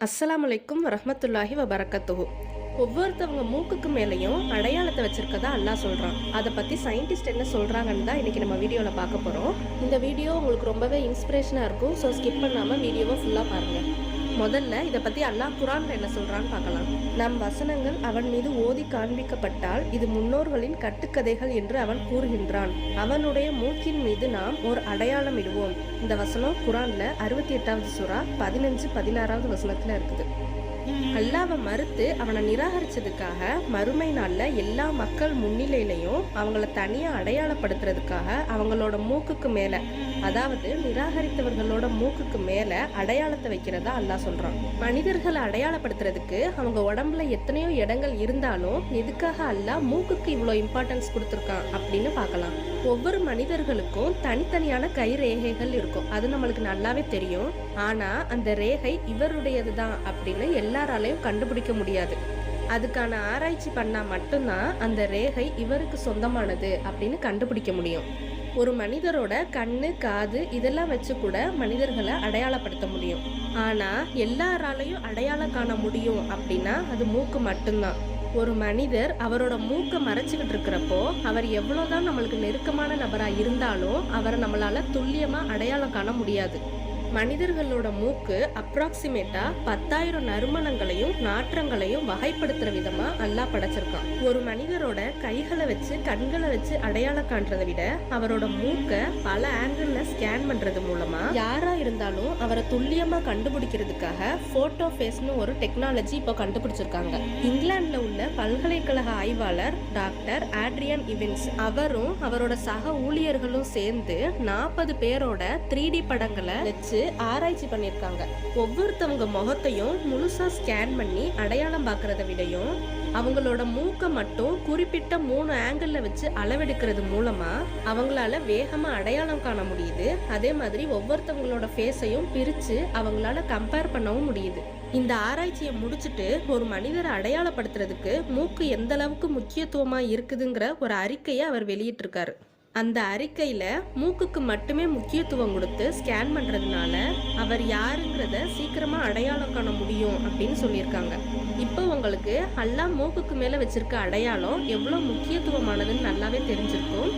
அஸ்ஸலாம் அலைக்கும் வரஹ்மத்துல்லாஹி வபரக்கத்துஹு. ஒவ்வொருத்தவங்க மூக்குக்கு மேலேயும் அடையாளத்தை வச்சிருக்கதா அல்லாஹ் சொல்கிறான் அதை பற்றி சயின்டிஸ்ட் என்ன சொல்கிறாங்கன்னு தான் இன்றைக்கி நம்ம வீடியோவில் பார்க்க போகிறோம் இந்த வீடியோ உங்களுக்கு ரொம்பவே இன்ஸ்பிரேஷனாக இருக்கும். ஸோ ஸ்கிப் பண்ணாமல் வீடியோவை ஃபுல்லாக பாருங்கள் முதல்ல இதை பத்தி அல்லாஹ் குரான்ல என்ன சொல்றான்னு பார்க்கலாம். நம் வசனங்கள் அவன் மீது ஓதி காண்பிக்கப்பட்டால் இது முன்னோர்களின் கட்டுக்கதைகள் என்று அவன் கூறுகின்றான். அவனுடைய மூக்கின் மீது நாம் ஒரு அடையாளம் இடுவோம். இந்த வசனம் குரான்ல அறுபத்தி எட்டாவது சுறா பதினஞ்சு பதினாறாவது வசனத்துல இருக்குது. அல்லாவை மறுத்து அவனை நிராகரிச்சதுக்காக மறுமை நாள்ல எல்லா மக்கள் முன்னிலையிலையும் அவங்கள தனியா அடையாளப்படுத்துறதுக்காக அவங்களோட மூக்குக்கு மேல அதாவது நிராகரித்தவர்களோட மூக்குக்கு மேல அடையாளத்தை வைக்கிறதா அல்லாஹ் சொல்றான். மனிதர்களை அடையாளப்படுத்துறதுக்கு அவங்க உடம்புல எத்தனையோ இடங்கள் இருந்தாலும் எதுக்காக அல்லாஹ் மூக்குக்கு இவ்வளோ இம்பார்ட்டன்ஸ் கொடுத்துருக்கான் அப்படின்னு பார்க்கலாம். ஒவ்வொரு மனிதர்களுக்கும் தனித்தனியான கை ரேகைகள் இருக்கும். அது நம்மளுக்கு நல்லாவே தெரியும். ஆனா அந்த ரேகை இவருடையது தான் அப்படின்னு எல்லாராலையும் கண்டுபிடிக்க முடியாது. அதுக்கான ஆராய்ச்சி பண்ணா மட்டும்தான் அந்த ரேகை இவருக்கு சொந்தமானது அப்படின்னு கண்டுபிடிக்க முடியும். ஒரு மனிதரோட கண்ணு காது இதெல்லாம் வச்சு கூட மனிதர்களை அடையாளப்படுத்த முடியும். ஆனா எல்லாராலையும் அடையாளம் காண முடியும் அப்படின்னா அது மூக்கு மட்டும்தான். ஒரு மனிதர் அவரோட மூக்கை மறைச்சிக்கிட்டு இருக்கிறப்போ அவர் எவ்வளவுதான் நம்மளுக்கு நெருக்கமான நபரா இருந்தாலும் அவரை நம்மளால துல்லியமா அடையாளம் காண முடியாது. மனிதர்களோட மூக்கு அப்ராக்சிமேட்டா பத்தாயிரம் நறுமணங்களையும் நாற்றங்களையும் வகைப்படுத்துற விதமா அல்லா படைச்சிருக்கான். ஒரு மனிதரோட கைகளை வச்சு கண்களை வச்சு அடையாளம் காண்றதை விட அவரோட மூக்க பல ஆங்கிள் ஸ்கேன் பண்றது மூலமா யாரா இருந்தாலும் அவரை துல்லியமா கண்டுபிடிக்கிறதுக்காக போட்டோ ஃபேஸ்னு ஒரு டெக்னாலஜி இப்போ கண்டுபிடிச்சிருக்காங்க. இங்கிலாந்துல உள்ள பல்கலைக்கழக ஆய்வாளர் டாக்டர் ஆட்ரியன் இவின்ஸ் அவரும் அவரோட சக ஊழியர்களும் சேர்ந்து நாற்பது பேரோட த்ரீ டி படங்களை வச்சு ஆராய்ச்சி பண்ணியிருக்காங்க. ஒவ்வொருத்தவங்க முகத்தையும் முழுசாக ஸ்கேன் பண்ணி அடையாளம் பார்க்கறத விடையும் அவங்களோட மூக்கை மட்டும் குறிப்பிட்ட மூணு ஆங்கிளில் வச்சு அளவெடுக்கிறது மூலமாக அவங்களால வேகமாக அடையாளம் காண முடியுது. அதே மாதிரி ஒவ்வொருத்தவங்களோட ஃபேஸையும் பிரித்து அவங்களால கம்பேர் பண்ணவும் முடியுது. இந்த ஆராய்ச்சியை முடிச்சுட்டு ஒரு மனிதரை அடையாளப்படுத்துறதுக்கு மூக்கு எந்த அளவுக்கு முக்கியத்துவமாக இருக்குதுங்கிற ஒரு அறிக்கையை அவர் வெளியிட்டிருக்காரு. அந்த அறிக்கையில மூக்குக்கு மட்டுமே முக்கியத்துவம் கொடுத்து ஸ்கேன் பண்றதுனால அவர் யாருங்கிறத சீக்கிரமா அடையாளம் காண முடியும் அப்படின்னு சொல்லியிருக்காங்க. இப்போ உங்களுக்கு அல்லா மூக்குக்கு மேல வச்சிருக்க அடையாளம் எவ்வளவு முக்கியத்துவமானதுன்னு நல்லாவே தெரிஞ்சிருக்கும்.